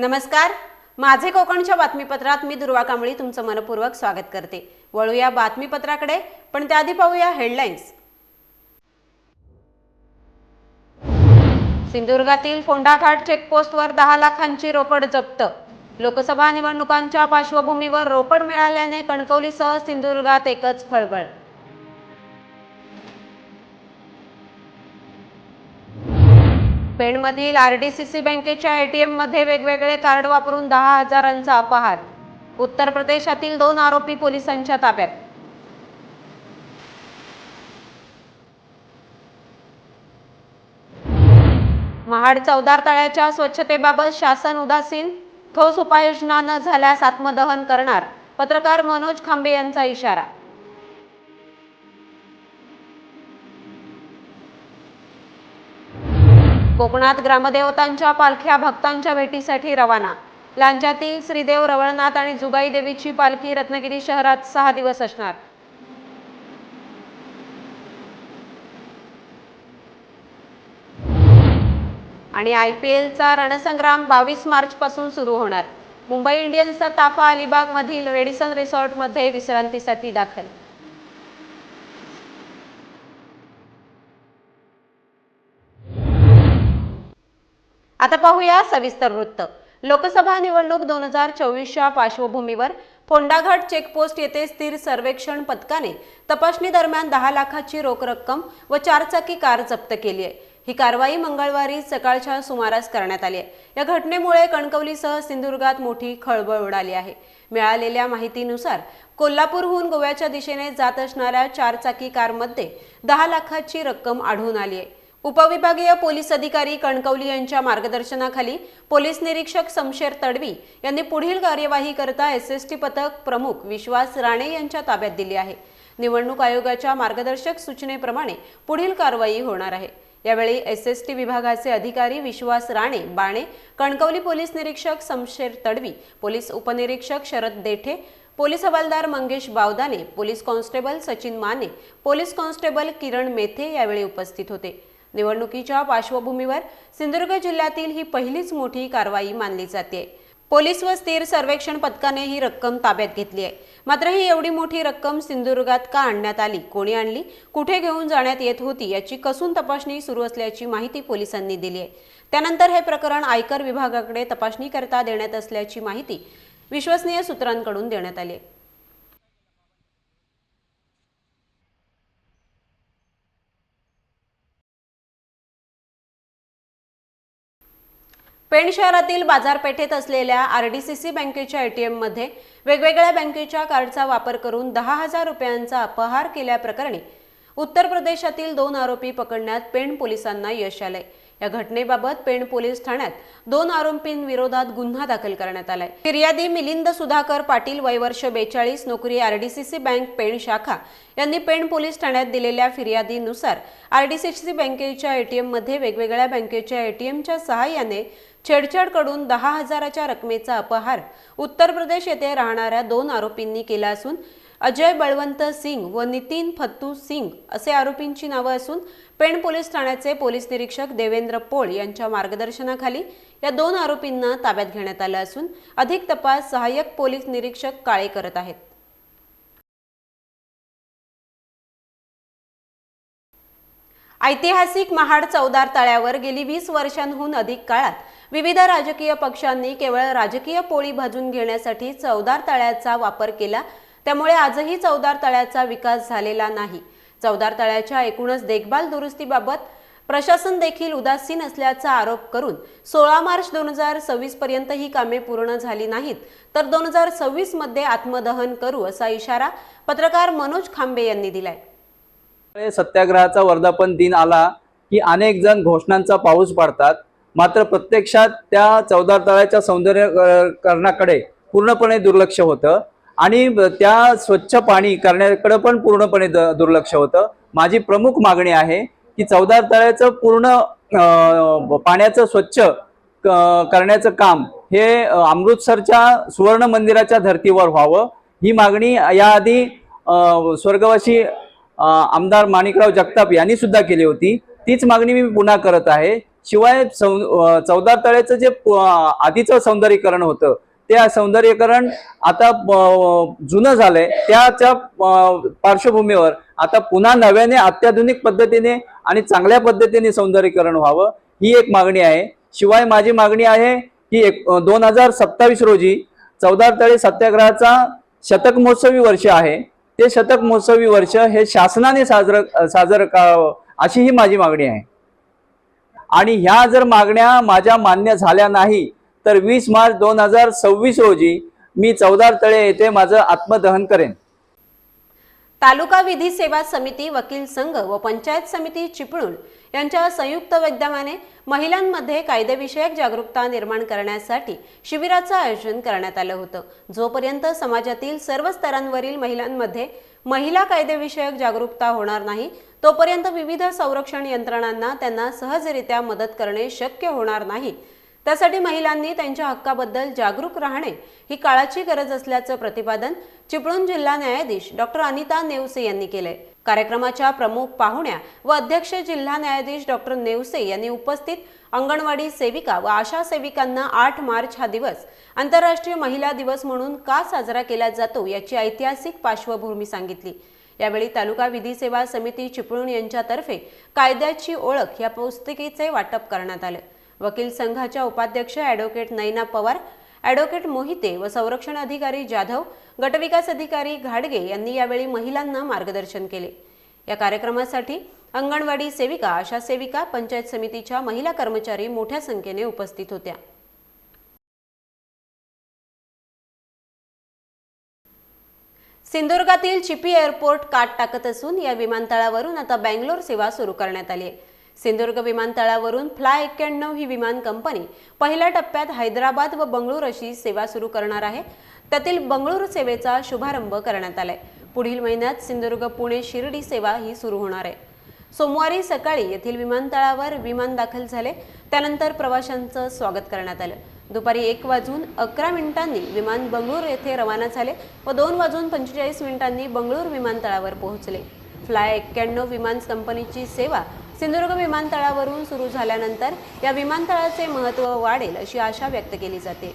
नमस्कार. माझे कोकणच्या बातमीपत्रात मी दुर्वा कांबळी तुमचं मनपूर्वक स्वागत करते. वळूया बातमीपत्राकडे पण त्याआधी पाहूया हेडलाईन्स सिंधुदुर्गातील फोंडाघाट चेकपोस्टवर दहा लाखांची रोकड जप्त. लोकसभा निवडणुकांच्या पार्श्वभूमीवर रोकड मिळाल्याने कणकवलीसह सिंधुदुर्गात एकच फळबळ पेणमधील आरडीसीसी बँकेच्या एटीएममध्ये वेगवेगळे कार्ड वापरून दहा हजारांचा अपहार. उत्तर प्रदेशातील दोन आरोपी पोलिसांच्या ताब्यात. महाड चौदार तळ्याच्या स्वच्छतेबाबत शासन उदासीन ठोस उपाययोजना न झाल्यास आत्मदहन करणार पत्रकार मनोज खांबे यांचा इशारा. कोकणात ग्रामदेवतांच्या पालख्या भक्तांच्या भेटीसाठी रवाना. लांजातील श्रीदेव रवळनाथ आणि जुगाई देवीची पालखी रत्नागिरी शहरात सहा दिवस असणार. आणि आय पी एलचा रणसंग्राम बावीस मार्च पासून सुरू होणार. मुंबई इंडियन्सचा ताफा अलिबाग मधील रेडिसन रिसॉर्टमध्ये विश्रांतीसाठी दाखल. आता पाहूया सविस्तर वृत्त. लोकसभा निवडणूक दोन हजार चोवीसच्या पार्श्वभूमीवर फोंडाघाट चेकपोस्ट येथे स्थिर सर्वेक्षण पथकाने तपासणी दरम्यान दहा लाखाची रोख रक्कम व चारचाकी कार जप्त केली आहे. ही कारवाई मंगळवारी सकाळच्या सुमारास करण्यात आली आहे. या घटनेमुळे कणकवलीसह सिंधुदुर्गात मोठी खळबळ उडाली आहे. मिळालेल्या माहितीनुसार कोल्हापूरहून गोव्याच्या दिशेने जात असणाऱ्या चारचाकी कारमध्ये दहा लाखाची रक्कम आढळून आली आहे. उपविभागीय पोलीस अधिकारी कणकवली यांच्या मार्गदर्शनाखाली पोलीस निरीक्षक समशेर तडवी यांनी पुढील कार्यवाही करता एस एस टी पथक प्रमुख विश्वास राणे यांच्या ताब्यात दिली आहे. निवडणूक आयोगाच्या मार्गदर्शक सूचनेप्रमाणे पुढील कारवाई होणार आहे. यावेळी एस एस टी विभागाचे अधिकारी विश्वास राणे बाणे कणकवली पोलीस निरीक्षक समशेर तडवी पोलीस उपनिरीक्षक शरद देठे पोलीस हवालदार Mangesh Bawdane police constable Sachin Mane police constable Kiran Methe यावेळी उपस्थित होते. निवडणुकीच्या पार्श्वभूमीवर सिंधुदुर्ग जिल्ह्यातील ही पहिलीच मोठी कारवाई मानली जाते. पोलीस व स्थिर सर्वेक्षण पथकाने ही रक्कम ताब्यात घेतली आहे. मात्र ही एवढी मोठी रक्कम सिंधुदुर्गात का आणण्यात आली? कोणी आणली? कुठे घेऊन जाण्यात येत होती? याची कसून तपासणी सुरू असल्याची माहिती पोलिसांनी दिली आहे. त्यानंतर हे प्रकरण आयकर विभागाकडे तपासणीकरता देण्यात असल्याची माहिती विश्वसनीय सूत्रांकडून देण्यात आली आहे. पेण शहरातील बाजारपेठेत असलेल्या आर डी सी सी बँकेच्या एटीएममध्ये वेगवेगळ्या बँकेच्या कार्डचा वापर करून दहा हजार रुपयांचा अपहार केल्याप्रकरणी उत्तर प्रदेशातील दोन आरोपी पकडण्यात पेण पोलिसांना यश आलंय. या घटनेबाबत पेण पोलीस ठाण्यात दोन आरोपींविरोधात गुन्हा दाखल करण्यात आलाय. फिर्यादी मिलिंद सुधाकर पाटील वयवर्ष बेचाळीस नोकरी आरडीसीसी बँक पेण शाखा यांनी पेण पोलीस ठाण्यात दिलेल्या फिर्यादीनुसार आरडीसीसी बँकेच्या एटीएममध्ये वेगवेगळ्या बँकेच्या एटीएमच्या सहाय्याने छेडछाडकडून दहा हजाराच्या रकमेचा अपहार उत्तर प्रदेश येथे राहणाऱ्या दोन आरोपींनी केला असून अजय बळवंत सिंग व नितीन फत्तू सिंग असे आरोपींची नावं असून पेण पोलीस ठाण्याचे पोलीस निरीक्षक देवेंद्र पोळ यांच्या मार्गदर्शनाखाली या दोन आरोपींना ताब्यात घेण्यात आलं असून अधिक तपास सहाय्यक पोलीस निरीक्षक काळे करत आहेत. ऐतिहासिक महाड चौदार तळ्यावर गेली वीस वर्षांहून अधिक काळात विविध राजकीय पक्षांनी केवळ राजकीय पोळी भाजून घेण्यासाठी चौदार तळ्याचा वापर केला त्यामुळे आजही चौदार तळ्याचा विकास झालेला नाही. चौदार तळ्याच्या एकूणच देखभाल दुरुस्तीबाबत प्रशासन देखील उदासीन असल्याचा आरोप करून सोळा मार्च दोन हजार सव्वीस पर्यंत ही कामे पूर्ण झाली नाहीत तर दोन हजार सव्वीसमध्ये आत्मदहन करू असा इशारा पत्रकार मनोज खांबे यांनी दिलाय. सत्याग्रहाचा वर्धापन दिन आला की अनेक जण घोषणांचा पाऊस पाडतात. मात्र प्रत्यक्षात त्या चौदार तळ्याच्या सौंदर्यकरणाकडे पूर्णपणे दुर्लक्ष होतं. आणि त्या स्वच्छ पाणी करण्याकडे पण पूर्णपणे द- दुर्लक्ष होतं. माझी प्रमुख मागणी आहे की चौदार तळ्याचं पूर्ण पाण्याचं स्वच्छ क- करण्याचं काम हे अमृतसरच्या सुवर्ण मंदिराच्या धर्तीवर व्हावं. ही मागणी याआधी स्वर्गवासी आमदार माणिकराव जगताप यांनी सुद्धा केली होती. तीच मागणी मी पुन्हा करत आहे. शिवाय सौ चौदा चौदार तळ्याचं जे आधीचं सौंदर्यीकरण होतं त्या सौंदर्यीकरण आता जुनं झालंय. त्याच्या पार्श्वभूमीवर आता पुन्हा नव्याने अत्याधुनिक पद्धतीने आणि चांगल्या पद्धतीने सौंदर्यीकरण व्हावं ही एक मागणी आहे. शिवाय माझी मागणी आहे की एक दोन हजार सत्तावीस रोजी चौदार तळे सत्याग्रहाचा शतक महोत्सवी वर्ष आहे. ते शतक महोत्सवी वर्ष हे शासनाने साजरं साजरं करावं अशी ही माझी मागणी आहे. आणि ह्या जर मागण्या माझ्या मान्य झाल्या नाही तर वीस मार्च दोन हजार सव्वीस रोजी मी चौदार तळे येथे माझं आत्मदहन करेन. तालुका विधी सेवा समिती वकील संघ व पंचायत समिती चिपळूण यांच्या संयुक्त विद्यमाने महिलांमध्ये कायदेविषयक जागरूकता निर्माण करण्यासाठी शिबिराचं आयोजन करण्यात आलं होतं. जोपर्यंत समाजातील सर्व स्तरांवरील महिलांमध्ये महिला कायदेविषयक जागरूकता होणार नाही तोपर्यंत विविध संरक्षण यंत्रणांना त्यांना सहजरित्या मदत करणे शक्य होणार नाही त्यासाठी महिलांनी त्यांच्या हक्काबद्दल जागरूक राहणे ही काळाची गरज असल्याचं प्रतिपादन चिपळूण जिल्हा न्यायाधीश डॉक्टर अनिता नेवसे यांनी केलंय. कार्यक्रमाच्या प्रमुख पाहुण्या व अध्यक्ष जिल्हा न्यायाधीश डॉक्टर नेवसे यांनी उपस्थित अंगणवाडी सेविका व आशा सेविकांना आठ मार्च हा दिवस आंतरराष्ट्रीय महिला दिवस म्हणून का साजरा केला जातो याची ऐतिहासिक पार्श्वभूमी सांगितली. यावेळी तालुका विधी सेवा समिती चिपळूण यांच्यातर्फे कायद्याची ओळख या पुस्तिकेचे वाटप करण्यात आले. वकील संघाच्या उपाध्यक्ष ॲडव्होकेट नैना पवार ॲडव्होकेट मोहिते व संरक्षण अधिकारी जाधव गटविकास अधिकारी घाडगे यांनी यावेळी महिलांना मार्गदर्शन केले. या कार्यक्रमासाठी अंगणवाडी सेविका आशा सेविका पंचायत समितीच्या महिला कर्मचारी मोठ्या संख्येने उपस्थित होत्या. सिंधुदुर्गातील चिपी एअरपोर्ट काट टाकत असून या विमानतळावरून आता बँगलोर सेवा सुरू करण्यात आली आहे. सिंधुदुर्ग विमानतळावरून फ्लाय एक्क्याण्णव ही विमान कंपनी पहिल्या टप्प्यात हैदराबाद व बंगळूर अशी सेवा सुरू करणार आहे. त्यातील बंगळूर सेवेचा शुभारंभ करण्यात आलाय. पुढील महिन्यात सिंधुदुर्ग पुणे शिर्डी सेवा ही सुरू होणार आहे. सोमवारी सकाळी येथील विमानतळावर विमान दाखल झाले. त्यानंतर प्रवाशांचं स्वागत करण्यात आलं. दुपारी एक वाजून अकरा मिनिटांनी विमान बंगळूर येथे रवाना झाले व दोन वाजून पंचेचाळीस मिनिटांनी बंगळूर विमानतळावर पोहोचले. फ्लाय एक्क्याण्णव विमान कंपनीची सेवा सिंधुदुर्ग विमानतळावरून सुरू झाल्यानंतर या विमानतळाचे महत्त्व वाढेल अशी आशा व्यक्त केली जाते.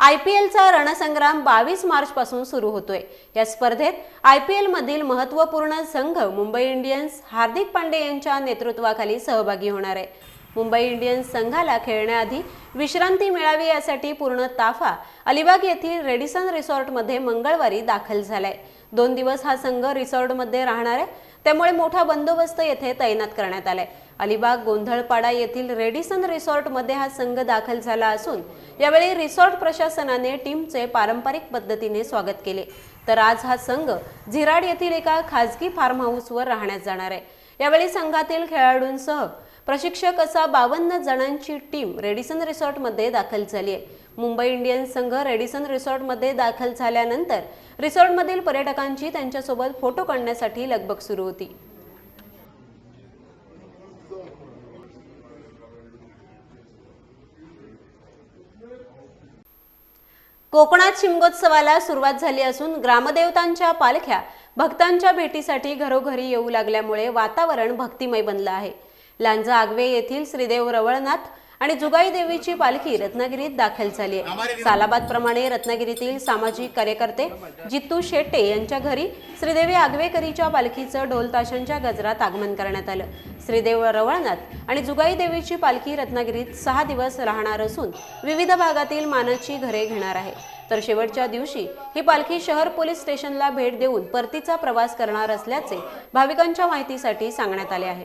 आय पी एलचा रणसंग्राम बावीस मार्च पासून सुरू होतोय. या स्पर्धेत आय पी एलमधील मधील संघ मुंबई इंडियन्स हार्दिक पांडे यांच्या नेतृत्वाखाली सहभागी होणार आहे. मुंबई इंडियन्स संघाला खेळण्याआधी विश्रांती मिळावी यासाठी पूर्ण ताफा अलिबाग येथील रेडिसन रिसॉर्टमध्ये मंगळवारी दाखल झालाय. दोन दिवस हा संघ रिसॉर्टमध्ये राहणार आहे. त्यामुळे मोठा बंदोबस्त येथे तैनात करण्यात आलाय. अलिबाग गोंधळपाडा येथील रेडिसन रिसॉर्टमध्ये हा संघ दाखल झाला असून यावेळी रिसॉर्ट प्रशासनाने टीमचे पारंपरिक पद्धतीने स्वागत केले. तर आज हा संघ झिराड येथील एका खाजगी फार्म हाऊसवर राहण्यात जाणार आहे. यावेळी संघातील खेळाडूंसह प्रशिक्षक असा बावन्न जणांची टीम रेडिसन रिसॉर्टमध्ये दाखल झाली आहे. मुंबई इंडियन्स संघ रेडिसन रिसॉर्टमध्ये दाखल झाल्यानंतर रिसॉर्टमधील पर्यटकांची त्यांच्यासोबत फोटो काढण्यासाठी लगबग सुरू होती. कोकणात शिमगोत्सवाला सुरुवात झाली असून ग्रामदेवतांच्या पालख्या भक्तांच्या भेटीसाठी घरोघरी येऊ लागल्यामुळे वातावरण भक्तिमय बनलं आहे. लांजा आगवे येथील श्रीदेव रवळनाथ आणि जुगाई देवीची पालखी रत्नागिरीत दाखल झाली आहे. सालाबाद प्रमाणे रत्नागिरीतील सामाजिक कार्यकर्ते जित्तू शेट्टे यांच्या घरी श्रीदेवी आगवेकरीच्या पालखीचं ढोल ताशांच्या गजरात आगमन करण्यात आलं. श्रीदेव रवळनाथ आणि जुगाई देवीची पालखी रत्नागिरीत सहा दिवस राहणार असून विविध भागातील मानाची घरे घेणार आहे. तर शेवटच्या दिवशी ही पालखी शहर पोलीस स्टेशनला भेट देऊन परतीचा प्रवास करणार असल्याचे भाविकांच्या माहितीसाठी सांगण्यात आले आहे.